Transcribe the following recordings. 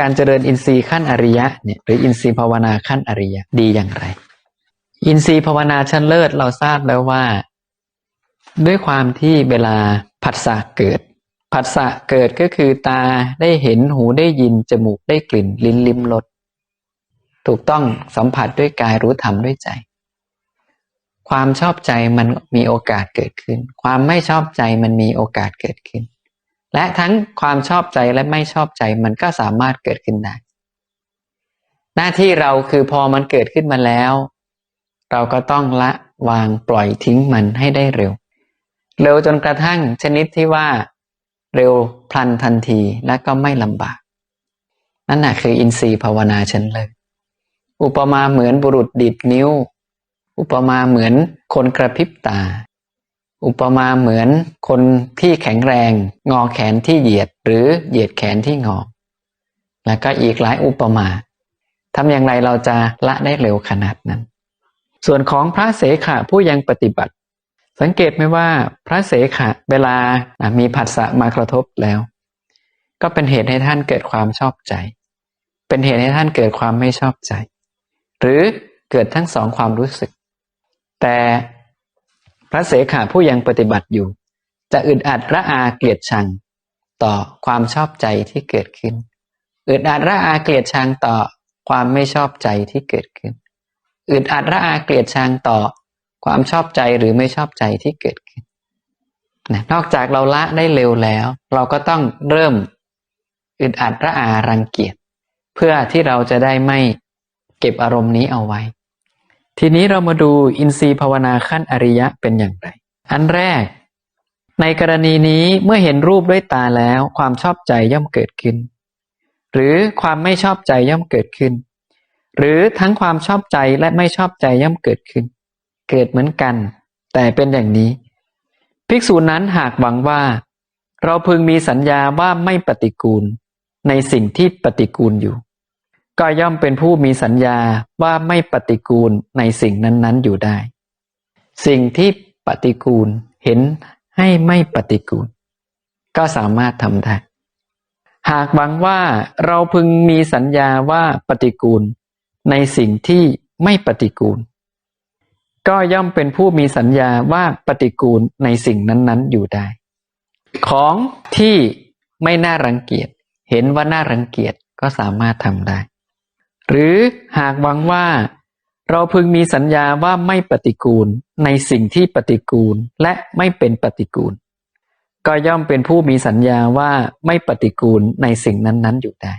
การเจริญอินทรีย์ขั้นอริยะเนี่ยหรืออินทรีย์ภาวนาขั้นอริยะดีอย่างไร อินทรีย์ภาวนาชั้นเลิศเราทราบแล้วว่า ด้วยความที่เวลาผัสสะเกิดผัสสะเกิดก็คือตาได้เห็นหูได้ยิน จมูกได้กลิ่น ลิ้นลิ้มรสถูกต้องสัมผัสด้วยกายรู้ธรรมด้วยใจ ความชอบใจมันมีโอกาสเกิดขึ้น ความไม่ชอบใจมันมีโอกาสเกิดขึ้น และทั้งความชอบใจและไม่ชอบใจมันก็สามารถเกิดขึ้นได้ หน้าที่เราคือพอมันเกิดขึ้นมาแล้ว เราก็ต้องละวางปล่อยทิ้งมันให้ได้เร็ว เร็วจนกระทั่งชนิดที่ว่าเร็วพลันทันทีและก็ไม่ลำบาก นั่นแหะคืออินทรีย์ภาวนาชั้นเลย อุปมาเหมือนบุรุษดิดนิ้ว อุปมาเหมือนคนกระพริบตา อุปมาเหมือนคนที่แข็งแรง งอแขนที่เหยียด หรือเหยียดแขนที่งอ แล้วก็อีกหลายอุปมาทำอย่างไรเราจะละได้เร็วขนาดนั้น ส่วนของพระเสขะผู้ยังปฏิบัติ สังเกตไหมว่าพระเสขะเวลามีผัสสะมากระทบแล้ว ก็เป็นเหตุให้ท่านเกิดความชอบใจ เป็นเหตุให้ท่านเกิดความไม่ชอบใจ หรือเกิดทั้งสองความรู้สึก แต่ พระเสขะผู้ยังปฏิบัติอยู่ จะอึดอัดระอาเกลียดชัง ต่อความชอบใจที่เกิดขึ้น อึดอัดระอาเกลียดชังต่อความไม่ชอบใจที่เกิดขึ้น อึดอัดระอาเกลียดชังต่อความชอบใจหรือไม่ชอบใจที่เกิดขึ้นนะนอกจากเราละได้เร็วแล้ว เราก็ต้องเริ่มอึดอัดระอารังเกียจ เพื่อที่เราจะได้ไม่เก็บอารมณ์นี้เอาไว้ ทีนี้เรามาดูอินทรีย์ภาวนาขั้นอริยะเป็นอย่างไร อันแรก ในกรณีนี้เมื่อเห็นรูปด้วยตาแล้วความชอบใจย่อมเกิดขึ้น หรือความไม่ชอบใจย่อมเกิดขึ้น หรือทั้งความชอบใจและไม่ชอบใจย่อมเกิดขึ้น เกิดเหมือนกัน แต่เป็นอย่างนี้ ภิกษุนั้นหากหวังว่า เราพึงมีสัญญาว่าไม่ปฏิกูล ในสิ่งที่ปฏิกูลอยู่ ก็ย่อมเป็นผู้มีสัญญาว่าไม่ปฏิกูลในสิ่งนั้น ๆ อยู่ได้ สิ่งที่ปฏิกูลเห็นให้ไม่ปฏิกูล ก็สามารถทำได้ หากหวังว่าเราพึงมีสัญญาว่าปฏิกูล ในสิ่งที่ไม่ปฏิกูล ก็ย่อมเป็นผู้มีสัญญาว่าปฏิกูลในสิ่งนั้น ๆ อยู่ได้ ของที่ไม่น่ารังเกียจเห็นว่าน่ารังเกียจก็สามารถทำได้ หรือหากหวังว่า เราพึงมีสัญญาว่าไม่ปฏิกูลในสิ่งที่ปฏิกูลและไม่เป็นปฏิกูล ก็ย่อมเป็นผู้มีสัญญาว่าไม่ปฏิกูลในสิ่งนั้นๆอยู่ได้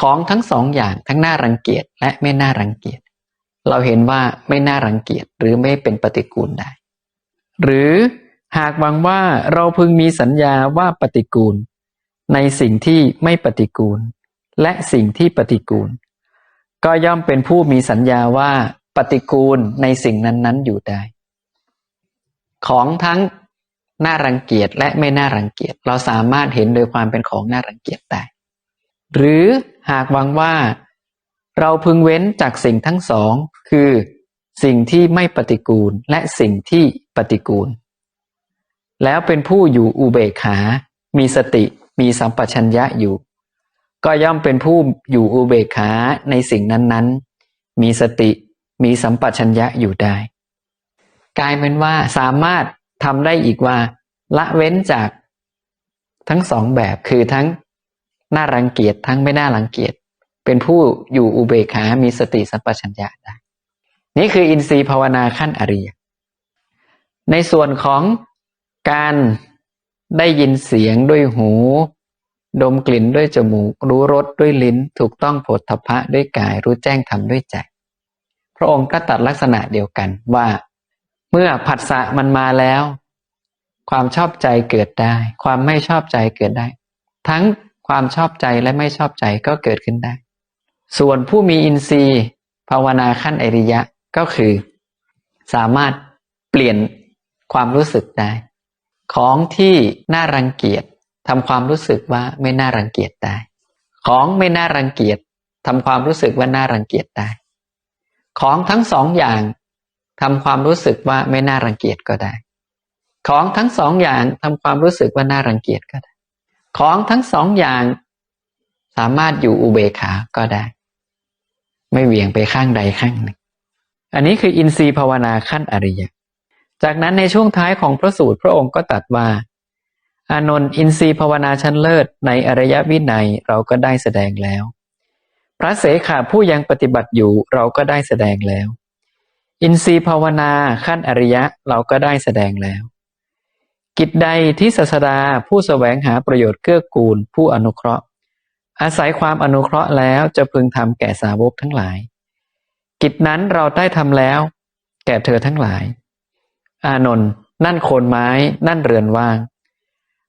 ของทั้งสองอย่างทั้งน่ารังเกียจและไม่น่ารังเกียจเราเห็นว่าไม่น่ารังเกียจหรือไม่เป็นปฏิกูลได้ หรือหากหวังว่าเราพึงมีสัญญาว่าปฏิกูล ในสิ่งที่ไม่ปฏิกูล และสิ่งที่ปฏิกูล ก็ย่อมเป็นผู้มีสัญญาว่าปฏิกูลในสิ่งนั้นๆอยู่ได้ ของทั้งน่ารังเกียจและไม่น่ารังเกียจเราสามารถเห็นโดยความเป็นของน่ารังเกียจได้หรือหากหวังว่า เราพึงเว้นจากสิ่งทั้งสอง คือสิ่งที่ไม่ปฏิกูลและสิ่งที่ปฏิกูล แล้วเป็นผู้อยู่อุเบกขา มีสติมีสัมปชัญญะอยู่ ก็ย่อมเป็นผู้อยู่อุเบกขาในสิ่งนั้นๆ มีสติมีสัมปชัญญะอยู่ได้ กลายเป็นว่าสามารถทำได้อีกว่า ละเว้นจากทั้งสองแบบคือทั้งน่ารังเกียจทั้งไม่น่ารังเกียจเป็นผู้อยู่อุเบกขา มีสติสัมปชัญญะได้ นี่คืออินทรีย์ภาวนาขั้นอริยในส่วนของการได้ยินเสียงด้วยหู ดมกลิ่นด้วยจมูก รู้รสด้วยลิ้น ถูกต้องโผฏฐัพพะด้วยกาย รู้แจ้งธรรมด้วยใจ พระองค์ก็ตัดลักษณะเดียวกันว่า เมื่อผัสสะมันมาแล้ว ความชอบใจเกิดได้ ความไม่ชอบใจเกิดได้ ทั้งความชอบใจและไม่ชอบใจก็เกิดขึ้นได้ ส่วนผู้มีอินทรีย์ ภาวนาขั้นอริยะก็คือ สามารถเปลี่ยนความรู้สึกได้ ของที่น่ารังเกียจ ทำความรู้สึกว่าไม่น่ารังเกียจได้ ของไม่น่ารังเกียจทำความรู้สึกว่าน่ารังเกียจได้ ของทั้งสองอย่างทำความรู้สึกว่าไม่น่ารังเกียจก็ได้ ของทั้งสองอย่างทำความรู้สึกว่าน่ารังเกียจก็ได้ ของทั้งสองอย่างสามารถอยู่อุเบกขาก็ได้ ไม่เหวี่ยงไปข้างใดข้างหนึ่ง อันนี้คืออินทรีย์ภาวนาขั้นอริยะ จากนั้นในช่วงท้ายของพระสูตรพระองค์ก็ตรัสว่า อานนท์อินทรีย์ภาวนาชั้นเลิศในอริยวินัยเราก็ได้แสดงแล้ว พระเสขะผู้ยังปฏิบัติอยู่เราก็ได้แสดงแล้ว อินทรีย์ภาวนาขั้นอริยะเราก็ได้แสดงแล้ว กิจใดที่ศาสดาผู้แสวงหาประโยชน์เกื้อกูล ผู้อนุเคราะห์ อาศัยความอนุเคราะห์แล้วจะพึงทำแก่สาวกทั้งหลาย กิจนั้นเราได้ทำแล้ว แก่เธอทั้งหลาย อานนท์นั่นโคนไม้นั่นเรือนว่าง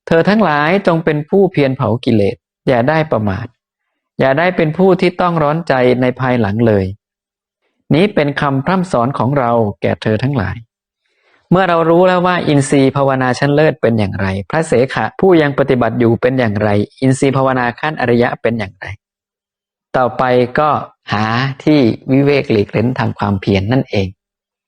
เธอทั้งหลายจงเป็นผู้เพียรเผากิเลส อย่าได้ประมาท อย่าได้เป็นผู้ที่ต้องร้อนใจในภายหลังเลย นี้เป็นคำพร่ำสอนของเราแก่เธอทั้งหลาย เมื่อเรารู้แล้วว่าอินทรีย์ภาวนาชั้นเลิศเป็นอย่างไร พระเสขะผู้ยังปฏิบัติอยู่เป็นอย่างไร อินทรีย์ภาวนาขั้นอริยะเป็นอย่างไร ต่อไปก็หาที่วิเวกหลีกเล้นทำความเพียรนนั่นเอง